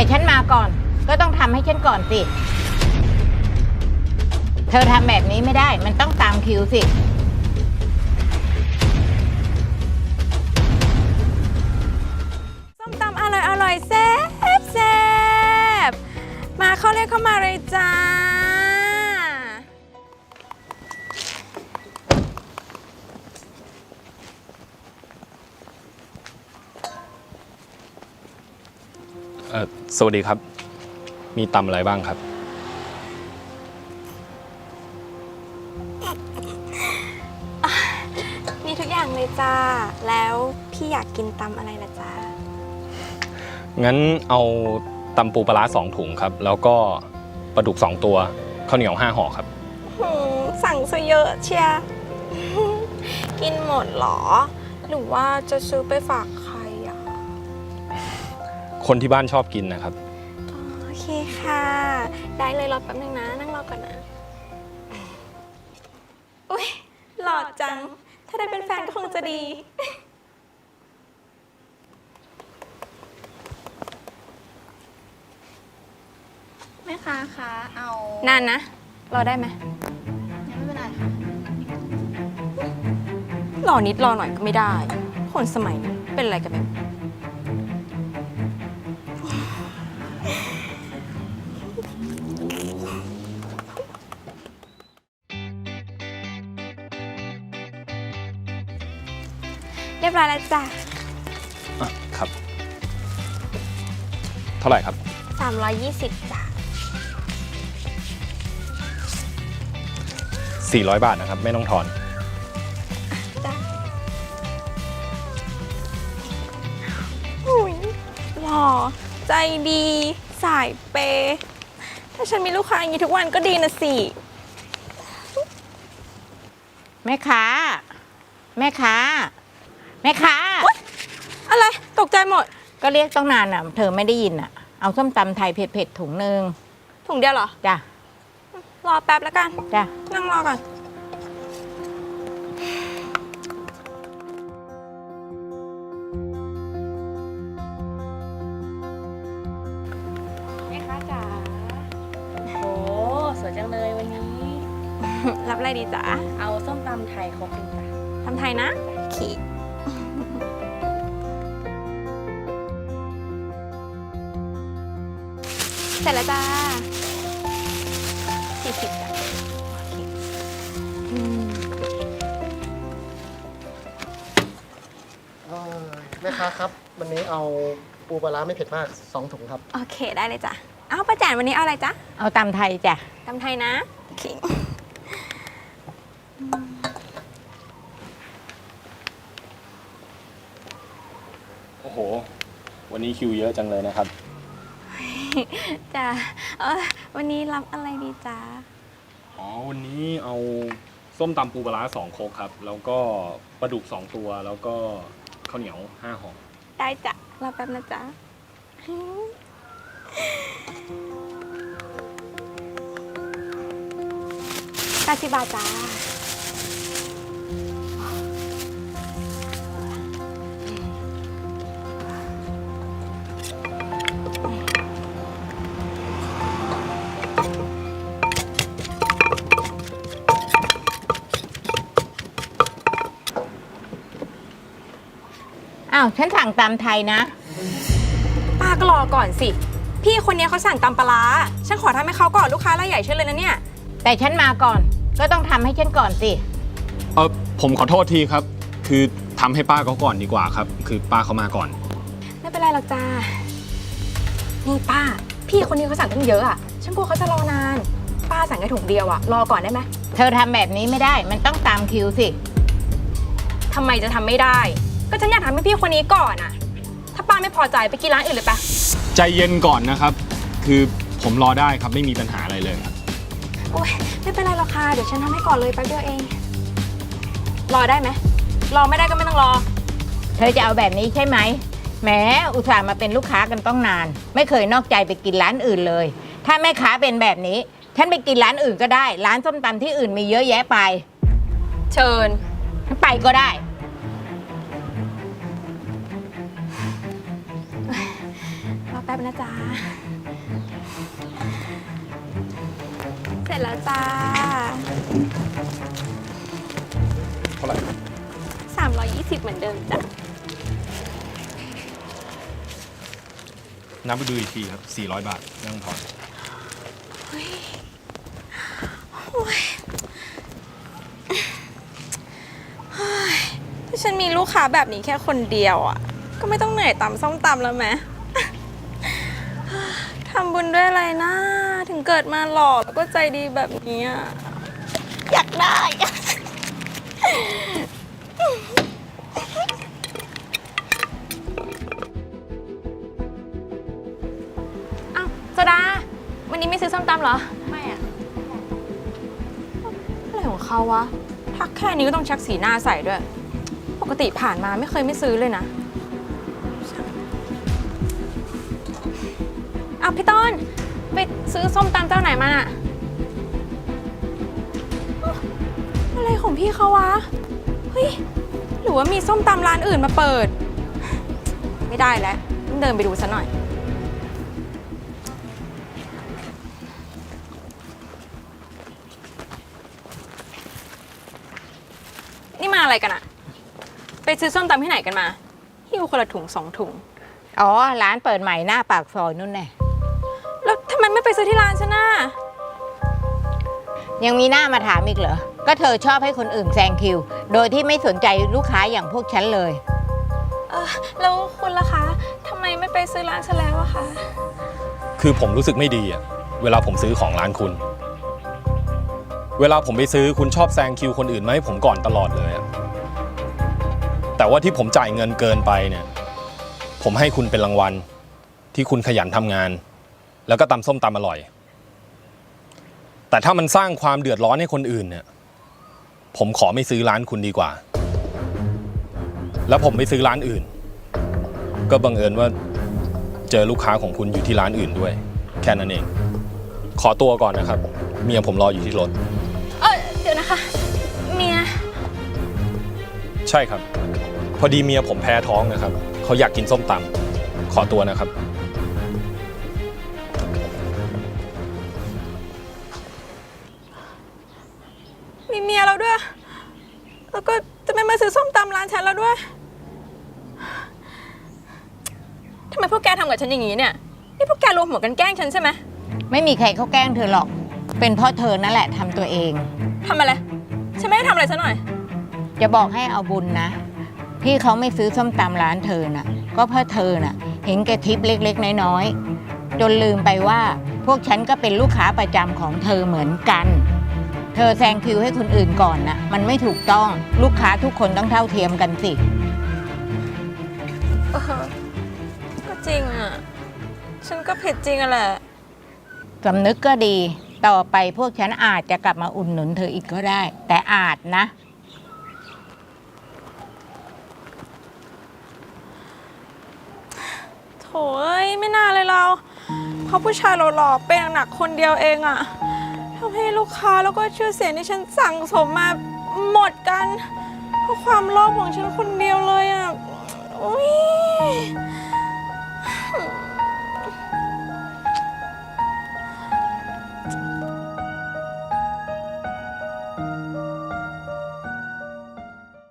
แต่ฉันมาก่อน ก็ต้องทำให้ฉันก่อนสิ เธอทำแบบนี้ไม่ได้ มันต้องตามคิวสิ ส้มตำอร่อยอร่อยแซ่บแซ่บมาเข้าเรียกเข้ามาเลยจ้า เออสวัสดีครับ มีตำอะไรบ้างครับ มีทุกอย่างเลยจ้า แล้วพี่อยากกินตำอะไรล่ะจ้างั้นเอาตำปูปลาร้าสองถุงครับ แล้วก็ปลาดุกสองตัวข้าวเหนียวห้าห่อครับ หืมสั่งซะเยอะเชีย กินหมดเหรอ หรือว่าจะซื้อไปฝากใครอะ คนที่บ้านชอบกินนะครับ โอเคค่ะ ได้เลยรอแป๊บนึงนะ นั่งรอก่อนนะอุ้ยหล่อจัง ถ้าได้เป็นแฟนก็คงจะดี แม่ค้าคะเอานานนะ รอได้ไหมยังไม่เป็นไรค่ะรอนิดรอหน่อยก็ไม่ได้ คนสมัยนี้เป็นอะไรกันแบบ เรียบร้อยแล้วจ้ะอะครับ เท่าไหร่ครับ 320จ้ะ400 บาทนะครับ ไม่ต้องทอน จ้ะอุ้ยหล่อใจดีสายเปย์ถ้าฉันมีลูกค้าอย่างนี้ทุกวันก็ดีนะสิ แม่ค้า แม่ค้า แม่ค้าอะไรตกใจหมด ก็เรียกต้องนานอะ เธอไม่ได้ยินอะ เอาส้มตำไทยเผ็ดๆถุงหนึ่งถุงเดียวเหรอ จ้ะ รอแป๊บแล้วกัน จ้ะ นั่งรอก่อน แม่ค้าจ๋า โอ้สวยจังเลยวันนี้ รับอะไรดีจ๊ะเอาส้มตำไทยครบหนึ่งจ้ะทำไทยนะ ขี่ เสร็จแล้วจ้าสี่สิบจ้ะโอเคอืมเอ่อแม่ค้าครับ วันนี้เอาปูปลาร้าไม่เผ็ดมาก2ถุงครับ โอเคได้เลยจ้ะเอาป้าแจนวันนี้เอาอะไรจ๊ะเอาตำไทยจ้ะทำไทยนะโอเคโอ้โห วันนี้คิวเยอะจังเลยนะครับ จ้ะเออวันนี้รับอะไรดีจ๊ะอ๋อ วันนี้เอาส้มตำปูปลาร้าสองโคกครับ แล้วก็ปลาดุกสองตัว แล้วก็ข้าวเหนียวห้าห่อ ได้จ้ะรอแป๊บนะจ๊ะแปดสิบบาทจ้า อ้าวฉันสั่งตำไทยนะ ป้าก็รอก่อนสิ พี่คนนี้เขาสั่งตำปลาร้าฉันขอทำให้เขาก่อนลูกค้ารายใหญ่เช่นเลยนะเนี่ย แต่ฉันมาก่อน ก็ต้องทำให้ฉันก่อนสิ เออผมขอโทษทีครับ คือทำให้ป้าเขาก่อนดีกว่าครับ คือป้าเขามาก่อน ไม่เป็นไรหรอกจ้า นี่ป้า พี่คนนี้เขาสั่งตั้งเยอะอะ ฉันกลัวเขาจะรอนาน ป้าสั่งแค่ถุงเดียวอะ รอก่อนได้ไหมเธอทำแบบนี้ไม่ได้ มันต้องตามคิวสิ ทำไมจะทำไม่ได้ ก็ฉันอยากทำให้พี่คนนี้ก่อนอะถ้าป้าไม่พอใจไปกินร้านอื่นเลยปะใจเย็นก่อนนะครับ คือผมรอได้ครับไม่มีปัญหาอะไรเลยครับโอ๊ยไม่เป็นไรหรอกค่ะเดี๋ยวฉันทำให้ก่อนเลยแป๊บเดียวเอง รอได้ไหมรอไม่ได้ก็ไม่ต้องรอ เธอจะเอาแบบนี้ใช่ไหมแหมอุตส่าห์มาเป็นลูกค้ากันต้องนาน ไม่เคยนอกใจไปกินร้านอื่นเลย ถ้าแม่ค้าเป็นแบบนี้ ฉันไปกินร้านอื่นก็ได้ ร้านส้มตำที่อื่นมีเยอะแยะไป เชิญ ไปก็ได้ ป๊บป๊บนะจ๊ะ เสร็จแล้วจ้า เท่าไหร่320 เหมือนเดิมจ้ะ นับไปดูอีกทีครับ400 บาทนั่งถอนถ้าฉันมีลูกค้าแบบนี้แค่คนเดียวอะ ก็ไม่ต้องเหนื่อยตำส้มตำแล้วไหม ทำบุญด้วยอะไรนะ ถึงเกิดมาหล่อแล้วก็ใจดีแบบนี้อะอยากได้ อ้าวโซดา วันนี้ไม่ซื้อส้มตำเหรอ ไม่อะอะไรของเขาวะ ทักแค่นี้ก็ต้องชักสีหน้าใส่ด้วย ปกติผ่านมาไม่เคยไม่ซื้อเลยนะ อ้าวพี่ต้น ไปซื้อส้มตำเจ้าไหนมาน่ะอ๊ะอะไรของพี่เขาวะ เฮ้ย หรือว่ามีส้มตำร้านอื่นมาเปิด ไม่ได้แล้วต้องเดินไปดูซะหน่อย นี่มาอะไรกันอะไปซื้อส้มตำที่ไหนกันมาหิ้วคนละถุงสองถุง อ๋อ ร้านเปิดใหม่หน้าปากซอยนู่นแน่ ไมไม่ไปซื้อที่ร้านฉันน่ะยังมีหน้ามาถามอีกเหรอ ก็เธอชอบให้คนอื่นแซงคิว โดยที่ไม่สนใจลูกค้าอย่างพวกฉันเลย เออแล้วคุณล่ะคะทำไมไม่ไปซื้อร้านฉันแล้วอะคะ คือผมรู้สึกไม่ดีอะเวลาผมซื้อของร้านคุณ เวลาผมไปซื้อคุณชอบแซงคิวคนอื่นมาให้ผมก่อนตลอดเลยอะแต่ว่าที่ผมจ่ายเงินเกินไปเนี่ย ผมให้คุณเป็นรางวัลที่คุณขยันทำงาน แล้วก็ตำส้มตำอร่อย แต่ถ้ามันสร้างความเดือดร้อนให้คนอื่นเนี่ย ผมขอไม่ซื้อร้านคุณดีกว่า แล้วผมไปซื้อร้านอื่น ก็บังเอิญว่าเจอลูกค้าของคุณอยู่ที่ร้านอื่นด้วย แค่นั้นเอง ขอตัวก่อนนะครับ เมียผมรออยู่ที่รถ เออเดี๋ยวนะคะ เมีย ใช่ครับ พอดีเมียผมแพ้ท้องนะครับ เขาอยากกินส้มตำขอตัวนะครับานฉันแล้วด้วย ทำไมพวกแกทำกับฉันอย่างนี้เนี่ย นี่พวกแกรวมหัวกันแกล้งฉันใช่ไหมไม่มีใครเขาแกล้งเธอหรอก เป็นเพราะเธอนั่นแหละทำตัวเอง ทำอะไร ฉันไม่ได้ทำอะไรซะหน่อยจะบอกให้เอาบุญนะ ที่เขาไม่ซื้อส้มตำร้านเธอน่ะ ก็เพราะเธอน่ะ เห็นแกทิปเล็กๆ น้อยๆ จนลืมไปว่า พวกฉันก็เป็นลูกค้าประจำของเธอเหมือนกัน เธอแซงคิวให้คนอื่นก่อนน่ะมันไม่ถูกต้องลูกค้าทุกคนต้องเท่าเทียมกันสิ เออก็จริงอะ ฉันก็ผิดจริงอะแหละ สำนึกก็ดีต่อไปพวกฉันอาจจะกลับมาอุ่นหนุนเธออีกก็ได้ แต่อาจนะ โถเอ้ยไม่น่าเลยเรา เพราะผู้ชายหล่อๆเป็นหนักคนเดียวเองอะ ทำให้ลูกค้าแล้วก็ชื่อเสียงที่ฉันสั่งสมมาหมดกัน เพราะความโลภของฉันคนเดียวเลยอะอุ้ย